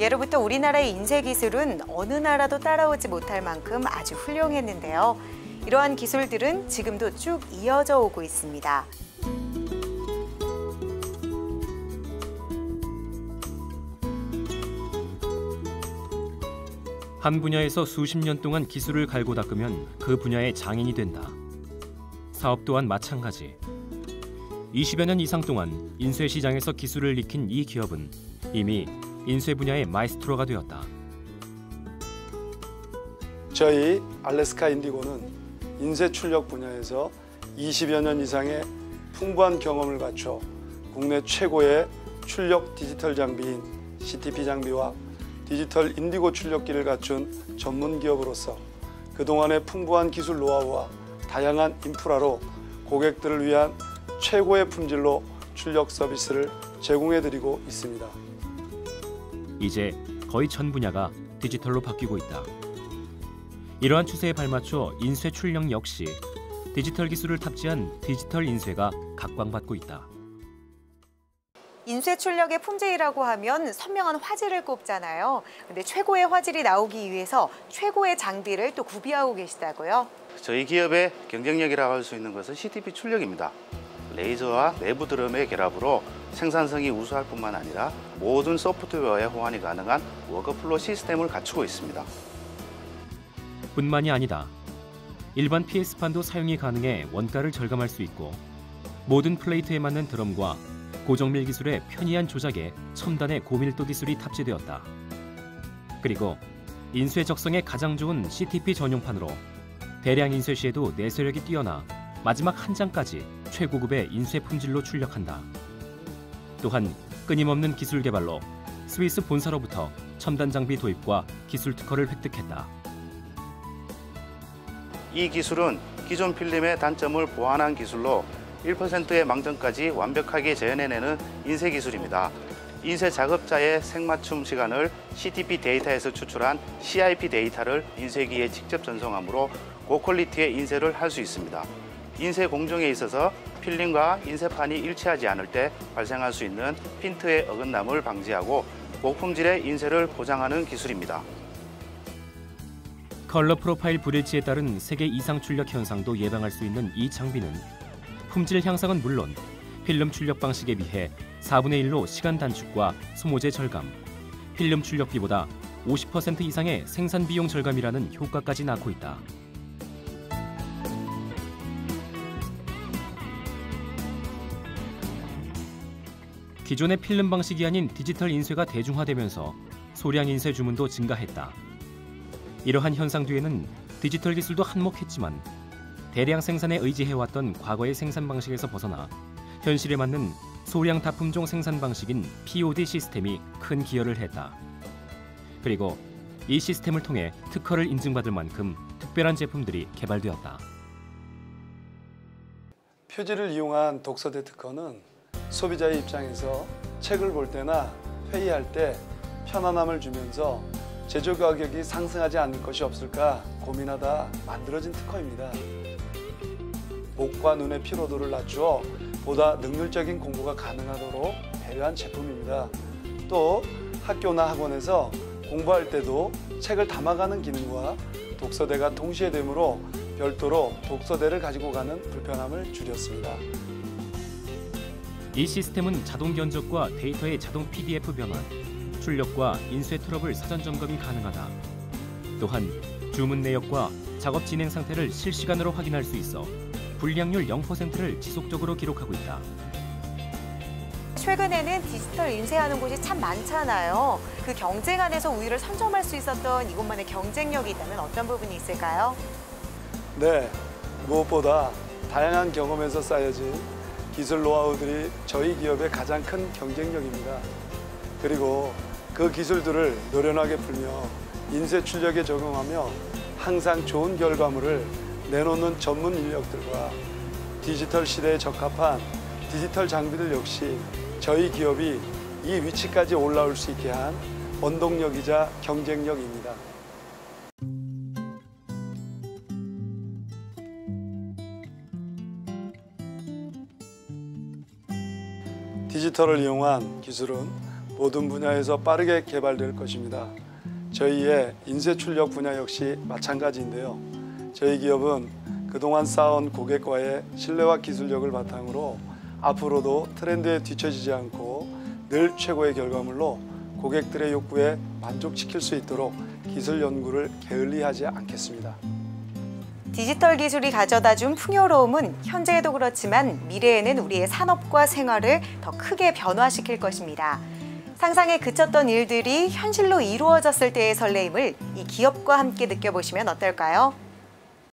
예로부터 우리나라의 인쇄 기술은 어느 나라도 따라오지 못할 만큼 아주 훌륭했는데요. 이러한 기술들은 지금도 쭉 이어져 오고 있습니다. 한 분야에서 수십 년 동안 기술을 갈고 닦으면 그 분야의 장인이 된다. 사업 또한 마찬가지. 20여 년 이상 동안 인쇄 시장에서 기술을 익힌 이 기업은 이미 인쇄 분야의 마이스트로가 되었다. 저희 알래스카 인디고는 인쇄 출력 분야에서 20여 년 이상의 풍부한 경험을 갖춰 국내 최고의 출력 디지털 장비인 CTP 장비와 디지털 인디고 출력기를 갖춘 전문 기업으로서 그동안의 풍부한 기술 노하우와 다양한 인프라로 고객들을 위한 최고의 품질로 출력 서비스를 제공해드리고 있습니다. 이제 거의 전 분야가 디지털로 바뀌고 있다. 이러한 추세에 발맞춰 인쇄 출력 역시 디지털 기술을 탑재한 디지털 인쇄가 각광받고 있다. 인쇄 출력의 품질이라고 하면 선명한 화질을 꼽잖아요. 근데 최고의 화질이 나오기 위해서 최고의 장비를 또 구비하고 계시다고요? 저희 기업의 경쟁력이라고 할 수 있는 것은 CTP 출력입니다. 레이저와 내부 드럼의 결합으로 생산성이 우수할 뿐만 아니라 모든 소프트웨어의 호환이 가능한 워크플로 시스템을 갖추고 있습니다. 뿐만이 아니다. 일반 PS판도 사용이 가능해 원가를 절감할 수 있고 모든 플레이트에 맞는 드럼과 고정밀 기술의 편리한 조작에 첨단의 고밀도 기술이 탑재되었다. 그리고 인쇄 적성에 가장 좋은 CTP 전용판으로 대량 인쇄 시에도 내쇄력이 뛰어나 마지막 한 장까지 최고급의 인쇄 품질로 출력한다. 또한 끊임없는 기술 개발로 스위스 본사로부터 첨단 장비 도입과 기술 특허를 획득했다. 이 기술은 기존 필름의 단점을 보완한 기술로 1%의 망점까지 완벽하게 재현해내는 인쇄 기술입니다. 인쇄 작업자의 생맞춤 시간을 CTP 데이터에서 추출한 CIP 데이터를 인쇄기에 직접 전송하므로 고퀄리티의 인쇄를 할 수 있습니다. 인쇄 공정에 있어서 필름과 인쇄판이 일치하지 않을 때 발생할 수 있는 핀트의 어긋남을 방지하고 고품질의 인쇄를 보장하는 기술입니다. 컬러 프로파일 브릿지에 따른 세계 이상 출력 현상도 예방할 수 있는 이 장비는 품질 향상은 물론 필름 출력 방식에 비해 4분의 1로 시간 단축과 소모재 절감, 필름 출력비보다 50% 이상의 생산 비용 절감이라는 효과까지 낳고 있다. 기존의 필름 방식이 아닌 디지털 인쇄가 대중화되면서 소량 인쇄 주문도 증가했다. 이러한 현상 뒤에는 디지털 기술도 한몫했지만 대량 생산에 의지해왔던 과거의 생산 방식에서 벗어나 현실에 맞는 소량 다품종 생산 방식인 POD 시스템이 큰 기여를 했다. 그리고 이 시스템을 통해 특허를 인증받을 만큼 특별한 제품들이 개발되었다. 표지를 이용한 독서대 특허는 소비자의 입장에서 책을 볼 때나 회의할 때 편안함을 주면서 제조 가격이 상승하지 않을 것이 없을까 고민하다 만들어진 특허입니다. 목과 눈의 피로도를 낮추어 보다 능률적인 공부가 가능하도록 배려한 제품입니다. 또 학교나 학원에서 공부할 때도 책을 담아가는 기능과 독서대가 동시에 되므로 별도로 독서대를 가지고 가는 불편함을 줄였습니다. 이 시스템은 자동 견적과 데이터의 자동 PDF 변환, 출력과 인쇄 트러블 사전 점검이 가능하다. 또한 주문 내역과 작업 진행 상태를 실시간으로 확인할 수 있어 불량률 0%를 지속적으로 기록하고 있다. 최근에는 디지털 인쇄하는 곳이 참 많잖아요. 그 경쟁 안에서 우위를 선점할 수 있었던 이곳만의 경쟁력이 있다면 어떤 부분이 있을까요? 네, 무엇보다 다양한 경험에서 쌓여진 기술 노하우들이 저희 기업의 가장 큰 경쟁력입니다. 그리고 그 기술들을 노련하게 풀며 인쇄 출력에 적용하며 항상 좋은 결과물을 내놓는 전문 인력들과 디지털 시대에 적합한 디지털 장비들 역시 저희 기업이 이 위치까지 올라올 수 있게 한 원동력이자 경쟁력입니다. 디지털을 이용한 기술은 모든 분야에서 빠르게 개발될 것입니다. 저희의 인쇄 출력 분야 역시 마찬가지인데요. 저희 기업은 그동안 쌓아온 고객과의 신뢰와 기술력을 바탕으로 앞으로도 트렌드에 뒤처지지 않고 늘 최고의 결과물로 고객들의 욕구에 만족시킬 수 있도록 기술 연구를 게을리하지 않겠습니다. 디지털 기술이 가져다 준 풍요로움은 현재에도 그렇지만 미래에는 우리의 산업과 생활을 더 크게 변화시킬 것입니다. 상상에 그쳤던 일들이 현실로 이루어졌을 때의 설레임을 이 기업과 함께 느껴보시면 어떨까요?